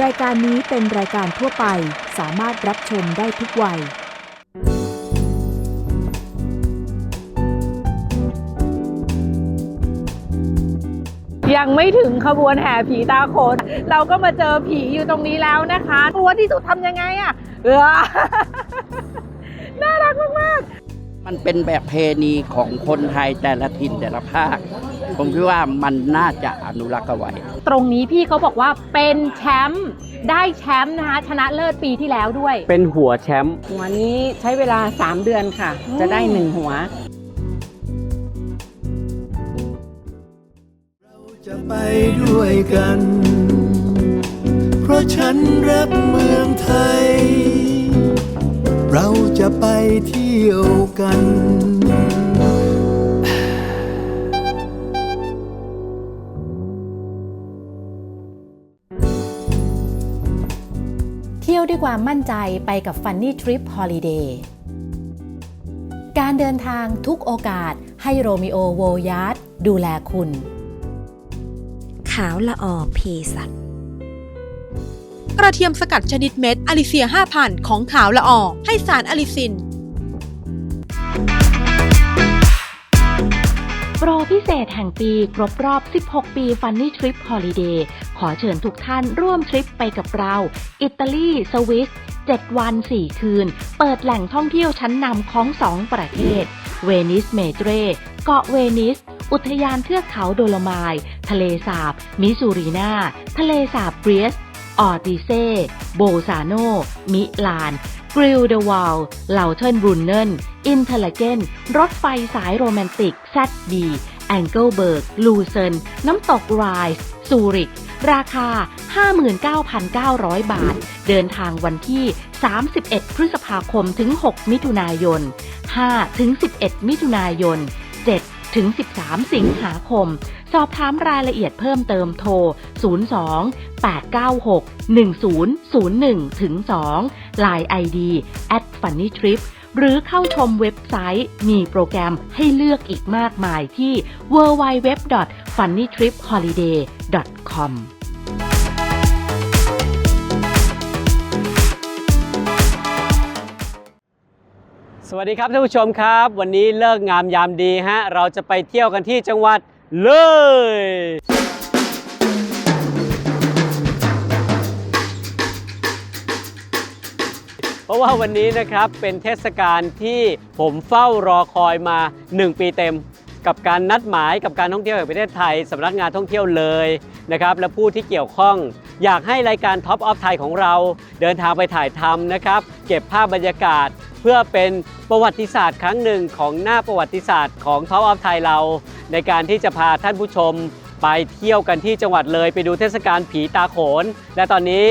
รายการนี้เป็นรายการทั่วไปสามารถรับชมได้ทุกวัย ยังไม่ถึงขบวนแห่ผีตาโขนเราก็มาเจอผีอยู่ตรงนี้แล้วนะคะกลัวที่สุดทำยังไงอะเออน่ารักมาก มันเป็นแบบเพณีของคนไทยแต่ละถิ่นแต่ละภาค ผมคิดว่ามันน่าจะอนุรักษ์เอาไว้ๆตรงนี้พี่เขาบอกว่าเป็นแชมป์ได้แชมป์นะคะชนะเลิศปีที่แล้วด้วย เป็นหัวแชมป์หัวนี้ใช้เวลา 3 เดือนค่ะอืมจะได้หนึ่งหัวจะไปด้วยกัน เพราะฉันรักเมืองไทย เราจะไปเที่ยวกัน เที่ยวด้วยความมั่นใจไปกับ Funny Trip Holiday การเดินทางทุกโอกาสให้โรมิโอโวยาร์ดดูแลคุณ ขาวละออเพสัต กระเทียมสกัดชนิดเม็ดอลิเซีย 5,000 ของขาวละออให้สารอลิซิน โปรพิเศษแห่งปีครบรอบ 16 ปี Funny Trip Holiday ขอเชิญทุกท่านร่วมทริปไปกับเรา อิตาลี สวิส 7 วัน 4 คืน เปิดแหล่งท่องเที่ยวชั้นนำของ 2 ประเทศ เวนิสเมเตรเกาะเวนิส อุทยานเทือกเขาโดโลไมายทะเลสาบ มิสูรีนา ทะเลสาบเบรียส ออติเซโบซาโนมิลานกริลเดวาลเหล่าเทิร์นบรุนเนนอินเทลเกนรถไฟสายโรแมนติกแซดบีแองเกิลเบิร์ก ลูเซน น้ำตกไรส์ซูริก ราคา 59,900 บาท เดินทางวันที่ 31 พฤษภาคมถึง 6 มิถุนายน 5 ถึง 11 มิถุนายน 7 ถึง 13 สิงหาคม สอบถามรายละเอียดเพิ่มเติมโทร 02 896 1001ถึง2 Line ID at funny trip หรือเข้าชมเว็บไซต์มีโปรแกรมให้เลือกอีกมากมายที่ www.funnytripholiday.com สวัสดีครับท่านผู้ชมครับ วันนี้เลิกงามยามดีฮะเราจะไปเที่ยวกันที่จังหวัดเลย เพราะว่าวันนี้นะครับเป็นเทศกาลที่ผมเฝ้ารอคอยมา 1 ปีเต็ม กับการนัดหมายกับการท่องเที่ยวแห่งประเทศไทยสำนักงานท่องเที่ยวเลยนะครับและผู้ที่เกี่ยวข้องอยากให้รายการ Top of Thai ของเรา เดินทางไปถ่ายทำนะครับ เก็บภาพบรรยากาศเพื่อเป็น ประวัติศาสตร์ครั้งหนึ่งของหน้าประวัติศาสตร์ของ Top of Thai เรา ในการที่จะพาท่านผู้ชม ไปเที่ยวกันที่จังหวัดเลยไปดูเทศกาลผีตาโขน และตอนนี้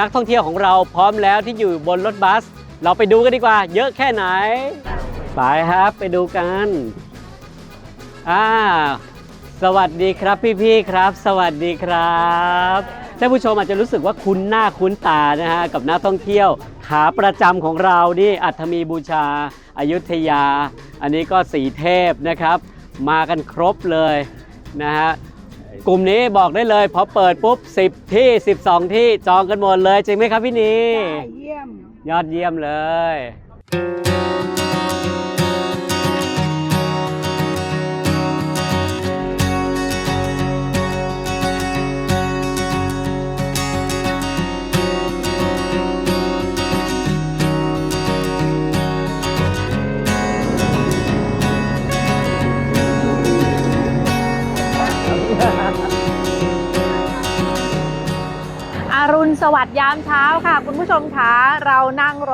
นักท่องเที่ยวของเราพร้อมแล้วที่อยู่บนรถบัส เราไปดูกันดีกว่า เยอะแค่ไหน ไปครับไปดูกันอ่าสวัสดีครับพี่ๆครับ สวัสดีครับ ท่านผู้ชมอาจจะรู้สึกว่าคุ้นหน้าคุ้นตานะฮะกับนักท่องเที่ยวขาประจำของเรานี่อัฐมีบูชาอายุทยา อันนี้ก็สีเทพนะครับ มากันครบเลยนะฮะกลุ่มนี้บอกได้เลยพอเปิดปุ๊บ 10 ที่ 12 ที่จองกันหมดเลยจริงไหมครับพี่นีเยี่ยม ยอดเยี่ยมเลย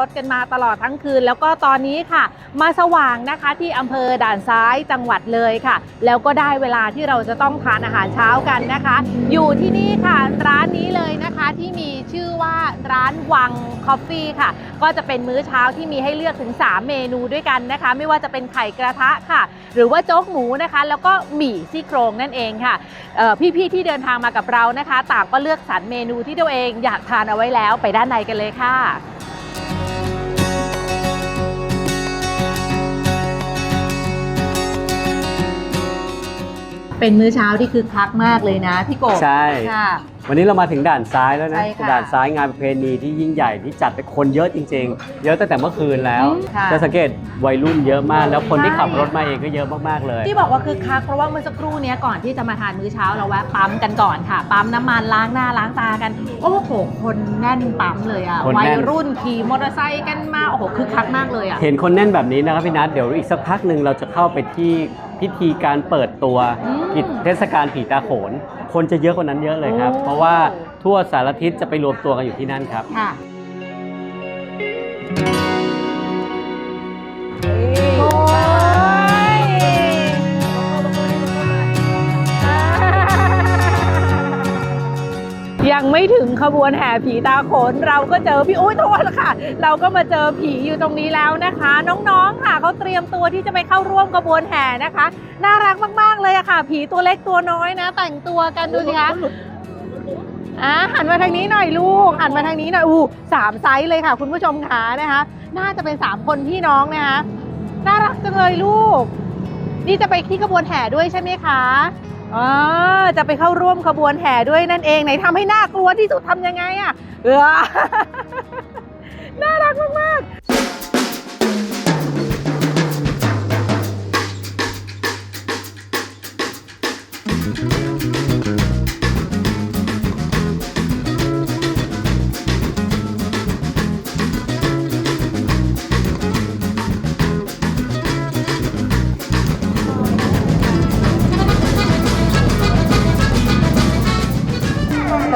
ถกันมาตลอดทั้งคืน แล้วก็ตอนนี้ค่ะ มาสว่างนะคะที่อำเภอด่านซ้ายจังหวัดเลยค่ะ แล้วก็ได้เวลาที่เราจะต้องทานอาหารเช้ากันนะคะ อยู่ที่นี่ค่ะร้านนี้เลยนะคะที่มีชื่อว่าร้านวังคอฟฟี่ค่ะ ก็จะเป็นมื้อเช้าที่มีให้เลือกถึง 3 เมนูด้วยกันนะคะ ไม่ว่าจะเป็นไข่กระทะค่ะ หรือว่าโจ๊กหมูนะคะ แล้วก็หมี่ซี่โครงนั่นเองค่ะพี่ๆที่เดินทางมากับเรานะคะ ต่างก็เลือกสรรเมนูที่ตัวเองอยากทานเอาไว้แล้วไปด้านในกันเลยค่ะ เป็นมื้อเช้าที่คือคักมากเลยนะพี่กบใช่ ค่ะ วันนี้เรามาถึงด่านซ้ายแล้วนะ ใช่ค่ะด่านซ้ายงานประเพณีที่ยิ่งใหญ่ที่จัดไปคนเยอะจริง ๆ เยอะตั้งแต่เมื่อคืนแล้วอืมค่ะจะสังเกตวัยรุ่นเยอะมาก แล้วคนที่ใช่ ขับรถมาเองก็เยอะมากๆเลย ที่บอกว่าคือคักเพราะว่าเมื่อสักครู่เนี้ยก่อนที่จะมาทานมื้อเช้าเราแวะปั๊มกันก่อนค่ะ ปั๊มน้ำมันล้างหน้าล้างตากัน โอ้โห คนแน่นปั๊มเลยอะคนวัแน่ยน รุ่นขี่มอเตอร์ไซค์กันมาโอ้โหคึกคักมากเลยอะเห็นคนแน่นแบบนี้นะครับพี่นัทเดี๋ยวอีกสักพักหนึ่งเราจะเข้าไปที่ พิธีการเปิดตัวอืมกิจเทศกาลผีตาโขน คนจะเยอะกว่านั้นเยอะเลยครับ โอ้ เพราะว่าทั่วสารทิศจะไปรวมตัวกันอยู่ที่นั่นครับ ค่ะ ขบวนแห่ผีตาโขนเราก็เจอพี่อุ้ยโทษค่ะ เราก็มาเจอผีอยู่ตรงนี้แล้วนะคะ น้องๆค่ะเขาเตรียมตัวที่จะไปเข้าร่วมขบวนแห่นะคะ น่ารักมากๆเลยอะค่ะ ผีตัวเล็กตัวน้อยนะ แต่งตัวกันดูสิคะอะหันมาทางนี้หน่อยลูกหันมาทางนี้หน่อยอู้สามไซส์เลยค่ะ คุณผู้ชมขานะคะ น่าจะเป็นสามคนพี่น้องนะคะน่ารักจังเลยลูก นี่จะไปที่ขบวนแห่ด้วยใช่ไหมคะ อ๋อจะไปเข้าร่วมขบวนแห่ด้วยนั่นเองไหนทำให้น่ากลัวที่สุดทำยังไงอะเออน่ารักมากๆ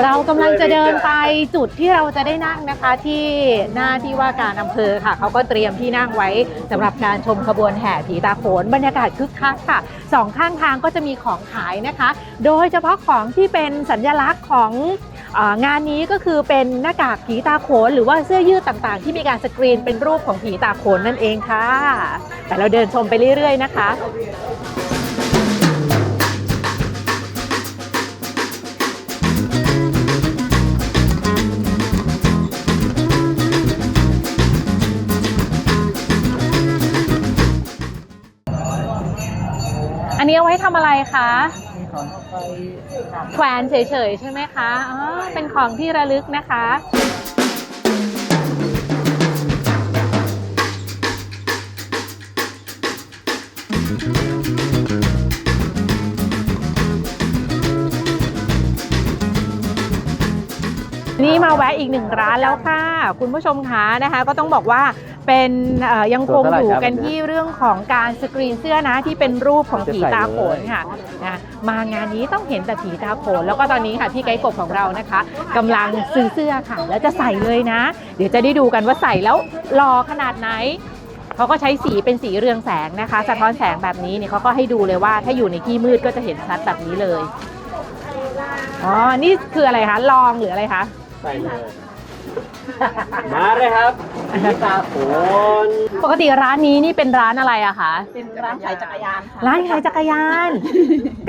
เรากำลังจะเดินไปจุดที่เราจะได้นั่งนะคะที่หน้าที่ว่าการอำเภอค่ะเขาก็เตรียมที่นั่งไว้สำหรับการชมขบวนแห่ผีตาโขนบรรยากาศคึกคักค่ะสองข้างทางก็จะมีของขายนะคะ โดยเฉพาะของที่เป็นสัญลักษณ์ของงานนี้ก็คือเป็นหน้ากากผีตาโขน หรือว่าเสื้อยืดต่างๆ ที่มีการสกรีนเป็นรูปของผีตาโขนนั่นเองค่ะ แต่เราเดินชมไปเรื่อยๆนะคะ ทำอะไรคะ แขวนเฉยๆใช่ไหมคะ อ๋อ เป็นของที่ระลึกนะคะ นี่มาแวะอีกหนึ่งร้านแล้วค่ะ คุณผู้ชมคะนะคะ ก็ต้องบอกว่า เป็นเอ่อยังคงอยู่กันที่เรื่องของการสกรีนเสื้อนะที่เป็นรูปของผีตาโขนค่ะนะมางานนี้ต้องเห็นแต่ผีตาโขนแล้วก็ตอนนี้ค่ะพี่ไกด์กบของเรานะคะกำลังซื้อเสื้อค่ะ แล้วจะใส่เลยนะ เดี๋ยวจะได้ดูกันว่าใส่แล้วหล่อขนาดไหนเขาก็ใช้สีเป็นสีเรืองแสงนะคะ สะท้อนแสงแบบนี้เนี่ยเขาก็ให้ดูเลยว่าถ้าอยู่ในที่มืดก็จะเห็นชัดแบบนี้เลยอ๋อนี่คืออะไรคะลองหรืออะไรคะใส่เลย มาเลยครับผีตาโขนปกติร้านนี้นี่เป็นร้านอะไรอะคะเป็นร้านขายจักรยานค่ะร้านขายจักรยาน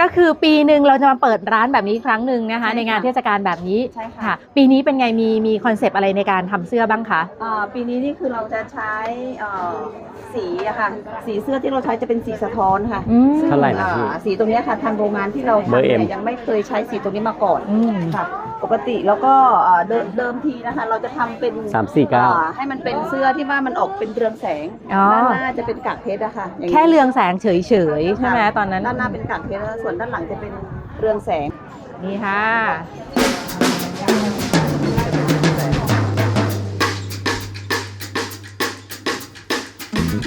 ก็คือปีหนึ่งเราจะมาเปิดร้านแบบนี้ครั้งหนึ่งนะคะใช่ค่ะในงานเทศกาลแบบนี้ใช่ค่ะ ปีนี้เป็นไงมีมีคอนเซปต์อะไรในการทำเสื้อบ้างคะอ่าปีนี้นี่คือเราจะใช้เอ่อ สีอะค่ะ สีเสื้อที่เราใช้จะเป็นสีสะท้อนค่ะอืม ซึ่งเท่าไหร่นะพี่อ่าสีตรงเนี้ยค่ะทางโรงงานที่เราเบอร์ทำเอ็เนี่มยยังไม่เคยใช้สีตรงนี้มาก่อนอืม ค่ะ ปกติแล้วก็อ่าเดิมเดิมทีนะคะ เราจะทำเป็นสามสี่เก้า อ่ให้มันเป็นเสื้อที่ว่ามันออกเป็นเรืองแสงอ๋อ ด้านหน้าจะเป็นกากเพชรอะค่ะย่างนี้แค่เรืองแสงเฉยๆ ใช่ไหมตอนนั้นด้านหน้าเป็นกากเพชรแล้วส่วนด้านหลังจะเป็นเรืองแสง นี่ค่ะ เ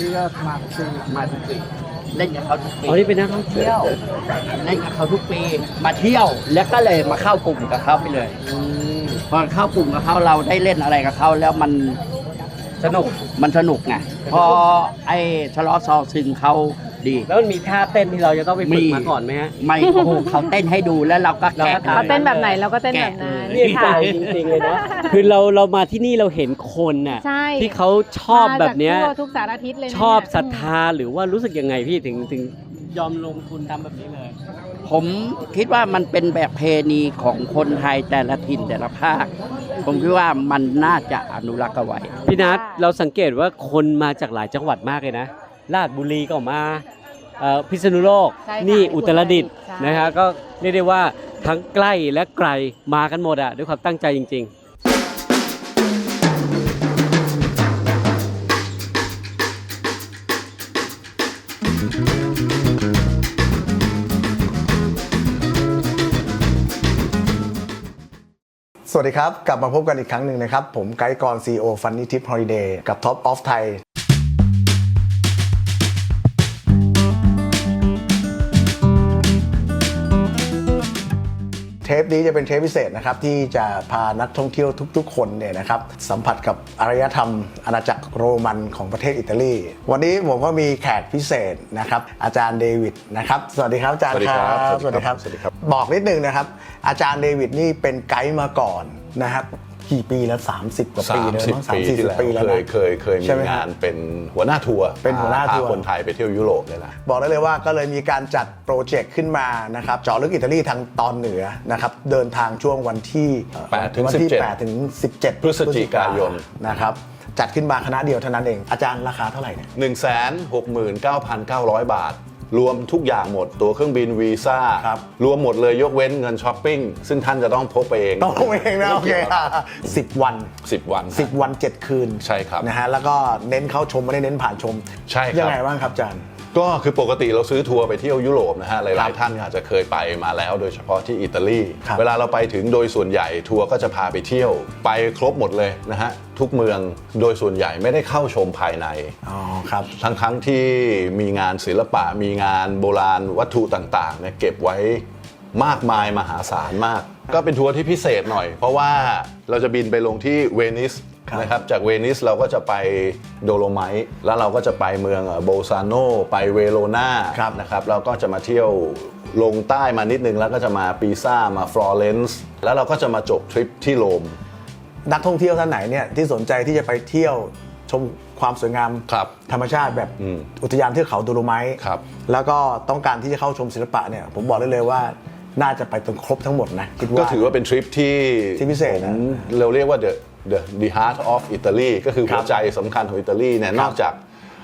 ลือกมาซื้อมาทุกปีเล่นกับเขาทุกปีอ๋อนี่เป็นนักท่องเที่ยวเล่นกับเขาทุกปี มาเที่ยวแล้วก็เลยมาเข้ากลุ่มกับเขาไปเลยพอเข้ากลุ่มกับเขาเราได้เล่นอะไรกับเขาแล้วมันสนุกมันสนุกไงพอไอ้ชะลอซอซึงเขา ดี แล้วมันมีท่าเต้นที่เราจะต้องไปฝึกมีมาก่อนไหมฮะ ไม่โอ้โหเขาเต้นให้ดูแล้วเราก็เราก็แกะตามเขาเต้นแบบไหนเราก็เต้นแบบนั้นแกะนี่ใจค่ะจริงๆเลยนะคือเราเรามาที่นี่เราเห็นคนน่ะใช่ที่เขาชอบแบบเนี้ยมาจากทั่วทุกสารทิศเลยนะ ชอบเนี่ยศรัทธาหรือว่ารู้สึกยังไงพี่ถึงถึงยอมลงทุนทำแบบนี้เลย ผมคิดว่ามันเป็นแบบเพณีของคนไทยแต่ละถิ่นแต่ละภาค ผมคิดว่ามันน่าจะอนุรักษ์เอาไว้พี่นัทเราสังเกตว่าคนมาจากหลายจังหวัดมากเลยนะ ราชบุรีก็มาเอ่อพิษณุโลกใช่ค่ะนี่อุตรดิตถ์ใช่ นะฮะก็เรียกได้ว่าทั้งใกล้และไกลมากันหมดอะด้วยความตั้งใจจริง ๆ สวัสดีครับ กลับมาพบกันอีกครั้งหนึ่งนะครับ ผมไกด์กร CEO Funny Tip Holiday กับ Top of Thai เทปนี้จะเป็นเทปพิเศษนะครับที่จะพานักท่องเที่ยวทุกๆ คนเนี่ยนะครับสัมผัสกับอารยธรรม อาณาจักรโรมันของประเทศอิตาลี วันนี้ผมก็มีแขกพิเศษนะครับอาจารย์เดวิดนะครับสวัสดีครับอาจารย์สวัสดีครับสวัสดีครับสวัสดีครับ บอกนิดนึงนะครับ อาจารย์เดวิดนี่เป็นไกด์มาก่อนนะครับ กี่ปีแล้ว 30 กว่าปีเลยมั้ง30ปีที่แล้วปีแล้วเคนะยเคยเคยมีใช่ไหมงาฮะนเป็นหัวหน้าทัวร์เป็นหัวหน้าทัวร์พคนไทยไปเที่ยวยุโรปเลยล่ะบอกได้เลยว่าก็เลยมีการจัดโปรเจกต์ขึ้นมานะครับเจาะลึกอิตาลีทางตอนเหนือนะครับเดินทางช่วงวันที่เอ่อ8ถึงวันที่17 8ถึง 17 พฤศจิกายนนะครับจัดขึ้นมาคณะเดียวเท่านั้นเองอาจารย์ราคาเท่าไหร่เนี่ย1 6 9 9 0 0บาท รวมทุกอย่างหมดตัวเครื่องบินวีซ่าครับ รวมหมดเลยยกเว้นเงินช้อปปิ้ง ซึ่งท่านจะต้องพกไปเอง ต้องลงเองนะโอเคสิบวัน 10 วันสิบวันเจ็ดคืนใช่ครับนะฮะแล้วก็เน้นเข้าชมไม่ได้เน้นผ่านชมใช่ครับ ยังไงบ้างครับอาจารย์ ก็คือปกติเราซื้อทัวร์ไปเที่ยวยุโรปนะฮะหครัลายบๆท่านอาจจะเคยไปมาแล้ว โดยเฉพาะที่อิตาลีครับเวลาเราไปถึงโดยส่วนใหญ่ทัวร์ก็จะพาไปเที่ยวไปครบหมดเลยนะฮะทุกเมืองโดยส่วนใหญ่ไม่ได้เข้าชมภายใน อ๋อครับ ทั้งทั้งๆที่มีงานศิลปะมีงานโบราณวัตถุต่างๆเนี่ยเก็บไว้มากมายมหาศาลมาก ก็เป็นทัวร์ที่พิเศษหน่อย เพราะว่าเราจะบินไปลงที่เวนิสครับ นะครับจากเวนิสเราก็จะไปโดโลไมต์แล้วเราก็จะไปเมืองโบซาโนไปเวโรนาครับนะครับเราก็จะมาเที่ยวลงใต้มานิดนึงแล้วก็จะมาปีซ่ามาฟลอเรนซ์แล้วเราก็จะมาจบทริปที่โรมนักท่องเที่ยวท่านไหนเนี่ยที่สนใจที่จะไปเที่ยวชมความสวยงามครับธรรมชาติแบบอืมอุทยานเทือกเขาดูโรไมต์ครับแล้วก็ต้องการที่จะเข้าชมศิลปะเนี่ยผมบอกได้เลยว่าน่าจะไปจนครบทั้งหมดนะคิดว่าก็ถือว่าเป็นทริปที่ที่พิเศษนะผมเราเรียกว่า the the the heart of Italy ก็คือครัหับวใจสำคัญของอิตาลีเนี่ยนอกจาก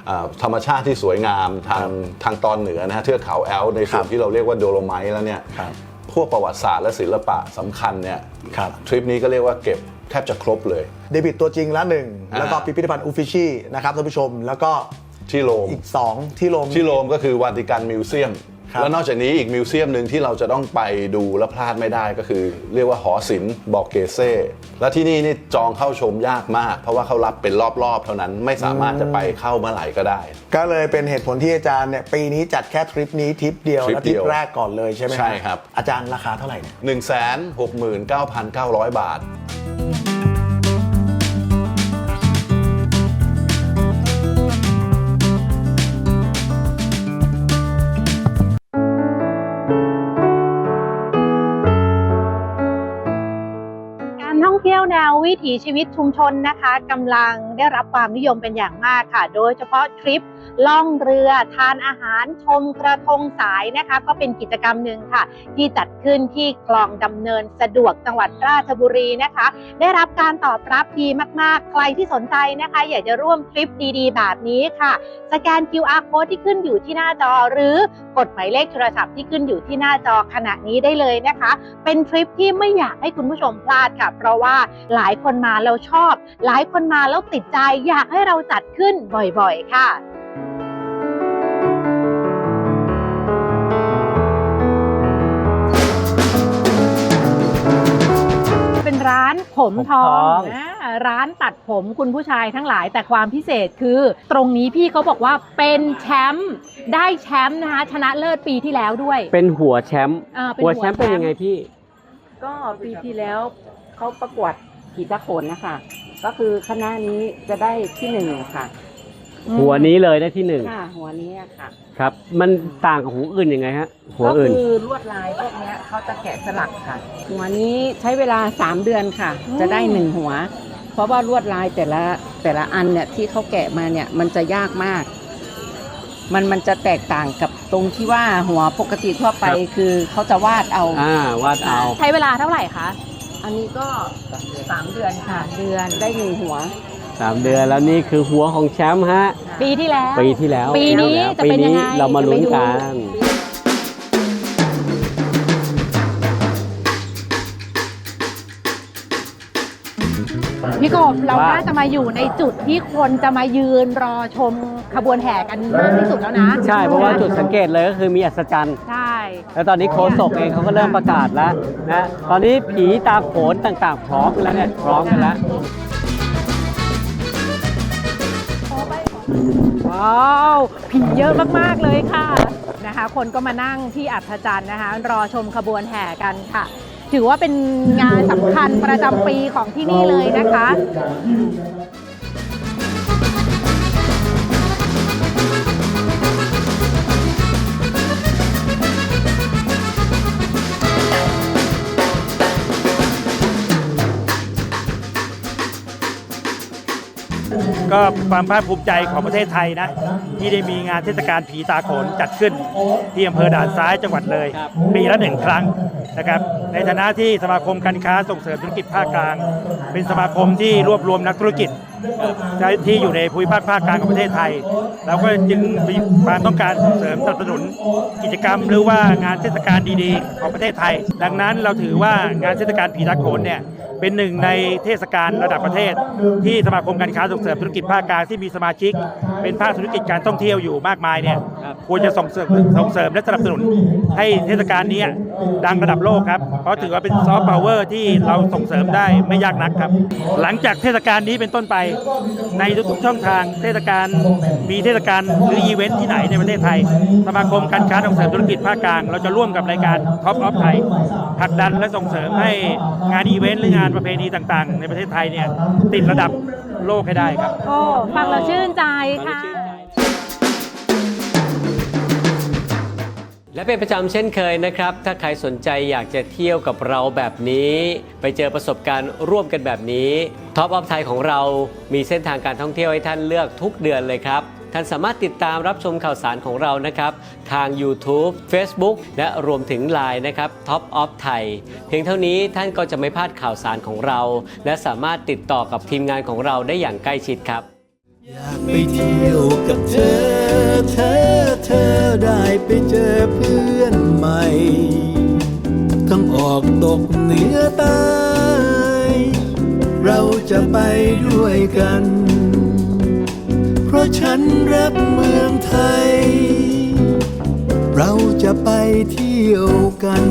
อ่าธรรมชาติที่สวยงามทางทางตอนเหนือนะฮะเทือกเขาแอลป์ในส่วนครับที่เราเรียกว่าโดโลไมต์แล้วเนี่ยครับพวกประวัติศาสตร์และศิลปะสำคัญเนี่ยครับทริปนี้ก็เรียกว่าเก็บแทบจะครบเลย เดบิตตัวจริงละหนึ่งอ่าแล้วก็พิพิธภัณฑ์อูฟิชี่นะครับท่านผู้ชมแล้วก็ที่โรมอีก 2 ที่โรมที่โรมก็คือวาติกันมิวเซียมครับ แล้วนอกจากนี้อีกมิวเซียมหนึ่งที่เราจะต้องไปดูและพลาดไม่ได้ก็คือ เรียกว่าหอศิลป์บอกเกเซ่และที่นี่นี่จองเข้าชมยากมาก เพราะว่าเขารับเป็นรอบๆ เท่านั้นไม่สามารถจะไปเข้าเมื่อไหร่ก็ได้ ก็เลยเป็นเหตุผลที่อาจารย์เนี่ยปีนี้จัดแค่ทริปนี้ทริปเดียวทริปและทริเดีปยวแรกก่อนเลยใช่ไหมใช่ครับ อาจารย์ราคาเท่าไหร่เนี่ย 169,900 บาทการ วิถีชีวิตชุมชนนะคะกำลังได้รับความนิยมเป็นอย่างมากค่ะ โดยเฉพาะทริปล่องเรือ ทานอาหารชมกระทงสายนะคะ ก็เป็นกิจกรรมหนึ่งค่ะ ที่จัดขึ้นที่คลองดำเนินสะดวกจังหวัดราชบุรีนะคะ ได้รับการตอบรับดีมากๆ ใครที่สนใจนะคะ อยากจะร่วมทริปดีๆ แบบนี้ค่ะ สแกน QR code ที่ขึ้นอยู่ที่หน้าจอหรือกดหมายเลขโทรศัพท์ที่ขึ้นอยู่ที่หน้าจอขณะนี้ได้เลยนะคะ เป็นทริปที่ไม่อยากให้คุณผู้ชมพลาดค่ะ เพราะว่าหลายคนมาแล้วชอบ หลายคนมาแล้วติดใจอยากให้เราจัดขึ้นบ่อยๆ ค่ะเป็นร้านผมทอผมทองงนะร้านตัดผมคุณผู้ชายทั้งหลายแต่ความพิเศษคือ ตรงนี้พี่เขาบอกว่าเป็นแชมป์ได้แชมป์นะคะชนะเลิศปีที่แล้วด้วย เป็นหัวแชมป์อ่าเป็นหัหัววแชมป์เป็นยังไงพี่ ก็ปีที่แล้วเขาประกวด ผีตะโขนนะคะ ก็คือคณะนี้จะได้ที่หนึ่งค่ะหัวนี้เลยได้ที่หนึ่งค่ะหัวนี้อะค่ะ ครับ มันต่างกับหัวอื่นยังไงฮะ หัวอื่นก็คือลวดลายพวกเนี้ยเขาจะแกะสลักค่ะ หัวนี้ใช้เวลา3เดือนค่ะ จะได้หนึ่งหัว เพราะว่าลวดลายแต่ละแต่ละอันเนี่ยที่เขาแกะมาเนี่ยมันจะยากมาก มันมันจะแตกต่างกับตรงที่ว่าหัวปกติทั่วไปครับ คือเขาจะวาดเอา อ่าวาดเอา ใช้เวลาเท่าไหร่คะ อันนี้ก็สามเดือนค่ะเดือนได้หนึ่งหัว สามเดือนแล้วนี่คือหัวของแชมป์ฮะ ปีที่แล้ว ปีที่แล้วปีนี้แล้วจะเป็นยังไงปีเรามาลุ้นกัน พี่กบเราว่าน่าจะมาอยู่ในจุดที่คนจะมายืนรอชมขบวนแห่กันมากที่สุดแล้วนะใช่เพราะว่าจุดสังเกตเลยก็คือมีอัศจรรย์ใช่ แล้วตอนนี้โคศกเองเขาก็เริ่มประกาศแล้วนะตอนนี้ผีตาโขนต่างๆ พร้อมกันแล้วเนี่ยพร้อมกันแล้วว้าวผีเยอะมาก ๆ เลยค่ะนะคะ คนก็มานั่งที่อัศจรรย์นะคะ รอชมขบวนแห่กันค่ะ ถือว่าเป็นงานสำคัญประจำปีของที่นี่เลยนะคะก็ความภาคภูมิใจของประเทศไทยนะ ที่ได้มีงานเทศกาลผีตาโขนจัดขึ้น ที่อำเภอด่านซ้ายจังหวัดเลย ปีละหนึ่งครั้งนะครับในฐานะที่สมาคมการค้าส่งเสริมธุรกิจภาคกลาง เป็นสมาคมที่รวบรวมนักธุรกิจที่อยู่ในภูมิภาคภาคกลางของประเทศไทยเราก็จึงมีความต้องการส่งเสริมสนับสนุนกิจกรรมหรือว่างานเทศกาลดีๆ ของประเทศไทย ดังนั้นเราถือว่างานเทศกาลผีตาโขนเนี่ยเป็นหนึ่งในเทศกาลระดับประเทศ ที่สมาคมการค้าส่งเสริมธุรกิจภาคกลางที่มีสมาชิก เป็นภาคธุรกิจการท่องเที่ยวอยู่มากมายเนี่ยควรจะส่งเสริมส่งเสริมและสนับสนุนให้เทศกาลนี้ดังระดับโลกครับ เพราะถือว่าเป็นซอฟต์พาวเวอร์ที่เราส่งเสริมได้ไม่ยากนักครับ หลังจากเทศกาลนี้เป็นต้นไป ในทุกๆช่องทางเทศกาลมีเทศกาลหรืออีเวนท์ที่ไหนในประเทศไทย สมาคมการค้าส่งเสริมธุรกิจภาคกลาง เราจะร่วมกับรายการท็อปออฟไทยผลักดันและส่งเสริมให้งานอีเวนต์หรืองานประเพณีต่างๆ ในประเทศไทยเนี่ยติดระดับโลกให้ได้ครับ โอ้ ฟังเราชื่นใจค่ะ และเป็นประจำเช่นเคยนะครับ ถ้าใครสนใจอยากจะเที่ยวกับเราแบบนี้ ไปเจอประสบการณ์ร่วมกันแบบนี้ท็อปออฟไทยของเรามีเส้นทางการท่องเที่ยวให้ท่านเลือกทุกเดือนเลยครับ ท่านสามารถติดตามรับชมข่าวสารของเรานะครับ ทาง YouTube Facebook และรวมถึง Line นะครับ Top of Thai เพียงเท่านี้ท่านก็จะไม่พลาดข่าวสารของเรา และสามารถติดต่อกับทีมงานของเราได้อย่างใกล้ชิดครับ อยากไปเที่ยวกับเธอเธอ เธอได้ไปเจอเพื่อนใหม่ ทั้งออกตกเหนือใต้เราจะไปด้วยกัน เพราะฉันรักเมืองไทย เราจะไปเที่ยวกัน